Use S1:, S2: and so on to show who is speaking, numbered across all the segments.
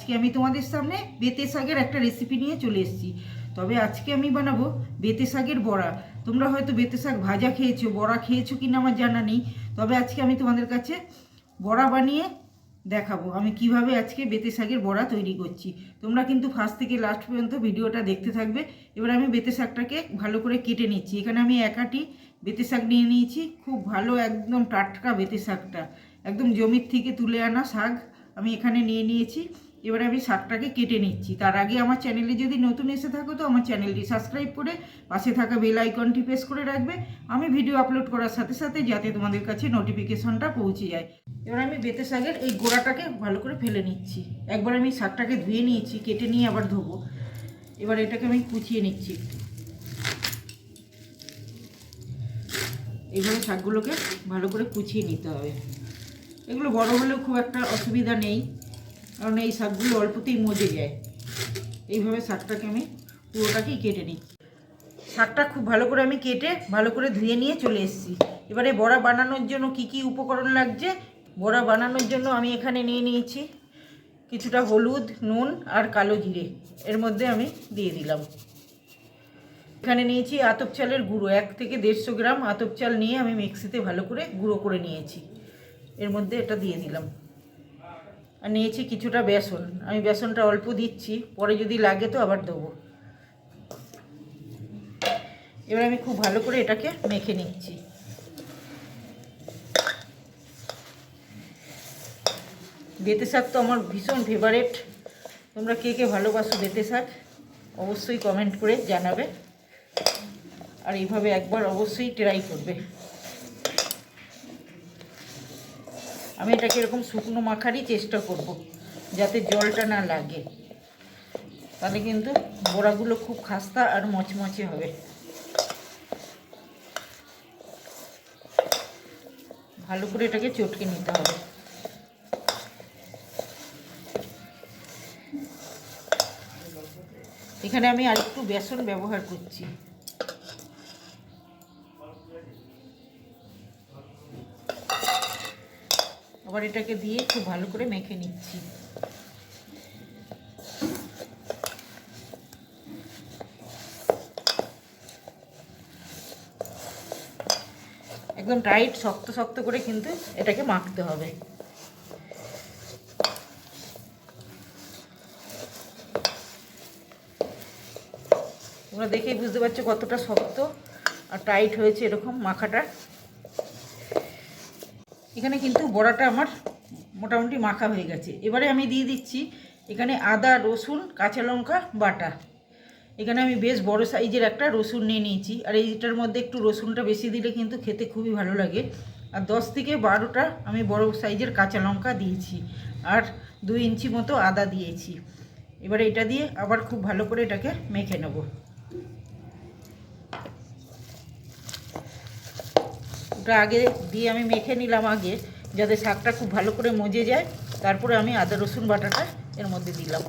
S1: আজকে আমি তোমাদের সামনে বেতে শাকের একটা রেসিপি নিয়ে চলে এসেছি। তবে আজকে আমি বানাবো বেতে শাকের বড়া। তোমরা হয়তো বেতে শাক ভাজা খেয়েছো, বড়া খেয়েছো কিনা আমার জানা নেই। তবে আজকে আমি তোমাদের কাছে বড়া বানিয়ে দেখাবো। আমি কীভাবে আজকে বেতে শাকের বড়া তৈরি করছি। তোমরা কিন্তু ফার্স্ট থেকে লাস্ট পর্যন্ত ভিডিওটা দেখতে থাকবে। এবার আমি বেতে শাকটাকে ভালো করে কেটে নিচ্ছি। এখানে আমি একাটি বেতে শাক নিয়ে নিয়েছি। খুব ভালো একদম টাটকা বেতে শাকটা। একদম জমির থেকে তুলে আনা শাক আমি এখানে নিয়ে নিয়েছি। এবারে আমি শাকটাকে কেটে নিচ্ছি। তার আগে আমার চ্যানেলে যদি নতুন এসে থাকো তো আমার চ্যানেলটি সাবস্ক্রাইব করে পাশে থাকা বেল আইকনটি প্রেস করে রাখবে। আমি ভিডিও আপলোড করার সাথে সাথে যাতে তোমাদের কাছে নোটিফিকেশনটা পৌঁছে যায়। এবার আমি বেতে শাকের এই গোড়াটাকে ভালো করে ফেলে নিচ্ছি। একবার আমি শাকটাকে ধুয়ে নিয়েছি, কেটে নিয়ে আবার ধোবো। এবার এটাকে আমি কুচিয়ে নিচ্ছি এইভাবে শাকগুলোকে ভালো করে কুচিয়ে নিতে হবে। এগুলো বড় হলেও খুব একটা অসুবিধা নেই। কারণ এই শাকগুলো অল্পতেই মজে যায়। এইভাবে শাকটাকে আমি পুরোটাকেই কেটে নিই। শাকটা খুব ভালো করে আমি কেটে ভালো করে ধুয়ে নিয়ে চলে এসেছি। এবারে বড়া বানানোর জন্য কি কি উপকরণ লাগছে? বড়া বানানোর জন্য আমি এখানে নিয়ে নিয়েছি কিছুটা হলুদ, নুন আর কালো জিরে। এর মধ্যে আমি দিয়ে দিলাম। এখানে নিয়েছি আতপ চালের গুঁড়ো, এক থেকে দেড়শো গ্রাম আতপ চাল নিয়ে আমি মিক্সিতে ভালো করে গুঁড়ো করে নিয়েছি। এর মধ্যে এটা দিয়ে দিলাম। নিয়েছি কিছুটা বেসন। আমি বেসনটা অল্প দিচ্ছি, পরে যদি লাগে তো আবার দেবো। এবার আমি খুব ভালো করে এটাকে মেখে নিচ্ছি। বেতে শাক তো আমার ভীষণ ফেভারেট তোমরা কে কে ভালোবাসো বেতে শাক, অবশ্যই কমেন্ট করে জানাবে। আর এইভাবে একবার অবশ্যই ট্রাই করবে। আমি এটাকে এরকম শুকনো মাখারই চেষ্টা করব, যাতে জলটা না লাগে। তাহলে কিন্তু বড়াগুলো খুব খাস্তা আর মচমচে হবে। ভালো করে এটাকে চটকে নিতে হবে। এখানে আমি আর একটু বেসন ব্যবহার করছি। আবার এটাকে দিয়ে খুব ভালো করে মেখে নিচ্ছি। একদম টাইট, শক্ত শক্ত করে কিন্তু এটাকে মাখতে হবে। তোমরা দেখেই বুঝতে পারছ কতটা শক্ত আর টাইট হয়েছে এরকম মাখাটা। এখানে কিন্তু বড়াটা আমার মোটামুটি মাখা হয়ে গেছে। এবারে আমি দিয়ে দিচ্ছি এখানে আদা, রসুন, কাঁচা লঙ্কা, বাটা। এখানে আমি বেশ বড় সাইজের একটা রসুন নিয়ে নিয়েছি। আর এইটার মধ্যে একটু রসুনটা বেশি দিলে কিন্তু খেতে খুবই ভালো লাগে। আর দশ থেকে বারোটা আমি বড় সাইজের কাঁচা লঙ্কা দিয়েছি আর দুই ইঞ্চি মতো আদা দিয়েছি। এবারে এটা দিয়ে আবার খুব ভালো করে এটাকে মেখে নেব। ওটা আগে দিয়ে আমি মেখে নিলাম আগে, যাতে শাকটা খুব ভালো করে মজে যায়। তারপরে আমি আদা, রসুন বাটাটা এর মধ্যে দিলাম।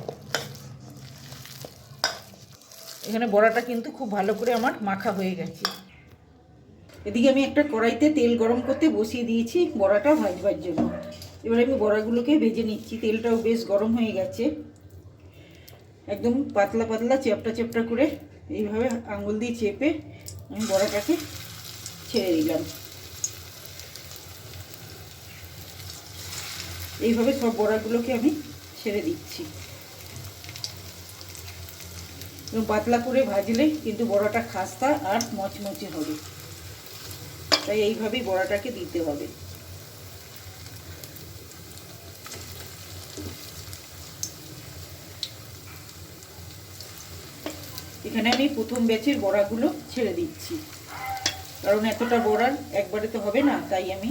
S1: এখানে বড়াটা কিন্তু খুব ভালো করে আমার মাখা হয়ে গেছে। এদিকে আমি একটা কড়াইতে তেল গরম করতে বসিয়ে দিয়েছি বড়াটা ভাজবার জন্য। এবার আমি বড়াগুলোকে ভেজে নিচ্ছি, তেলটাও বেশ গরম হয়ে গেছে। একদম পাতলা পাতলা চেপটা চেপটা করে এইভাবে আঙুল দিয়ে চেপে আমি বড়াটাকে ছেড়ে দিলাম। এইভাবে সব বড়াগুলোকে আমি ছেড়ে দিচ্ছি। এবং পাতলা করে ভাজলে কিন্তু বড়াটা খাস্তা আর মচমচে হবে। তাই এইভাবেই বড়াটাকে দিতে হবে। এখানে আমি প্রথম ব্যাচের বড়াগুলো ছেড়ে দিচ্ছি। কারণ এতটা বড়া একবারে তো হবে না, তাই আমি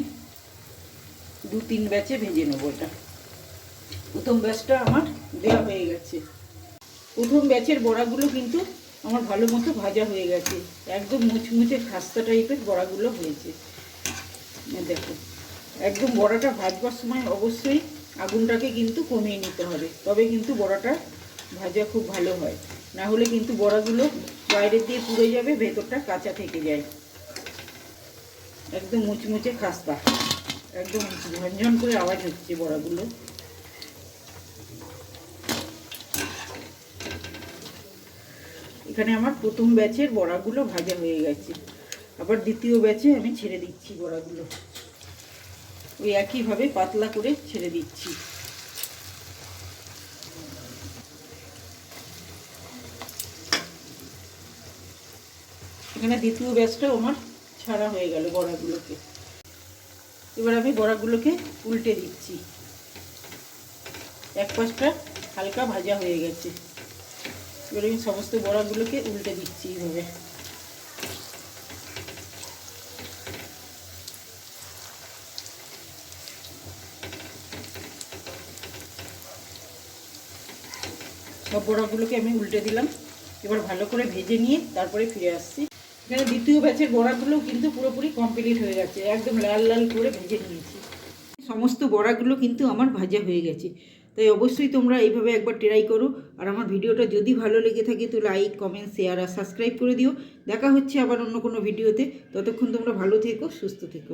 S1: দু তিন ব্যাচে ভেজে নেব এটা। প্রথম ব্যাচটা আমার দেওয়া হয়ে গেছে। প্রথম ব্যাচের বড়াগুলো কিন্তু আমার ভালো মতো ভাজা হয়ে গেছে। একদম মুচমুচে খাস্তা টাইপের বড়াগুলো হয়েছে। দেখো, একদম বড়াটা ভাজবার সময় অবশ্যই আগুনটাকে কিন্তু কমিয়ে নিতে হবে। তবে কিন্তু বড়াটা ভাজা খুব ভালো হয়। না হলে কিন্তু বড়াগুলো বাইরের দিয়ে পুড়ে যাবে, ভেতরটা কাঁচা থেকে যায়। একদম মুচমুচে খাস্তা। একদম ঝনঝন করে আওয়াজ হচ্ছে বড়াগুলো। এখানে আমার প্রথম ব্যাচের বড়াগুলো ভাজা হয়ে গেছে। আবার দ্বিতীয় ব্যাচে আমি ছেড়ে দিচ্ছি বড়াগুলো। ওই একইভাবে পাতলা করে ছেড়ে দিচ্ছি। এখানে দ্বিতীয় ব্যাচটাও আমার ছাড়া হয়ে গেল বড়াগুলোকে। এবার আমি বড়াগুলোকে উল্টে দিচ্ছি। এক পাশটা হালকা ভাজা হয়ে গেছে। এবার আমি সমস্ত বড়াগুলোকে উল্টে দিচ্ছি এইভাবে। সব বড়াগুলোকে আমি উল্টে দিলাম। এবার ভালো করে ভেজে নিয়ে তারপরে ফিরে আসছি। এখানে দ্বিতীয় ব্যাচের বড়াগুলো কিন্তু পুরোপুরি কমপ্লিট হয়ে গেছে। একদম লাল লাল করে ভেজে নিয়েছি। সমস্ত বড়াগুলো কিন্তু আমার ভাজা হয়ে গেছে। তাই অবশ্যই তোমরা এইভাবে একবার ট্রাই করো। আর আমার ভিডিওটা যদি ভালো লেগে থাকে তো লাইক কমেন্ট শেয়ার আর সাবস্ক্রাইব করে দিও। দেখা হচ্ছে আবার অন্য কোনো ভিডিওতে ততক্ষণ তোমরা ভালো থেকো, সুস্থ থেকো।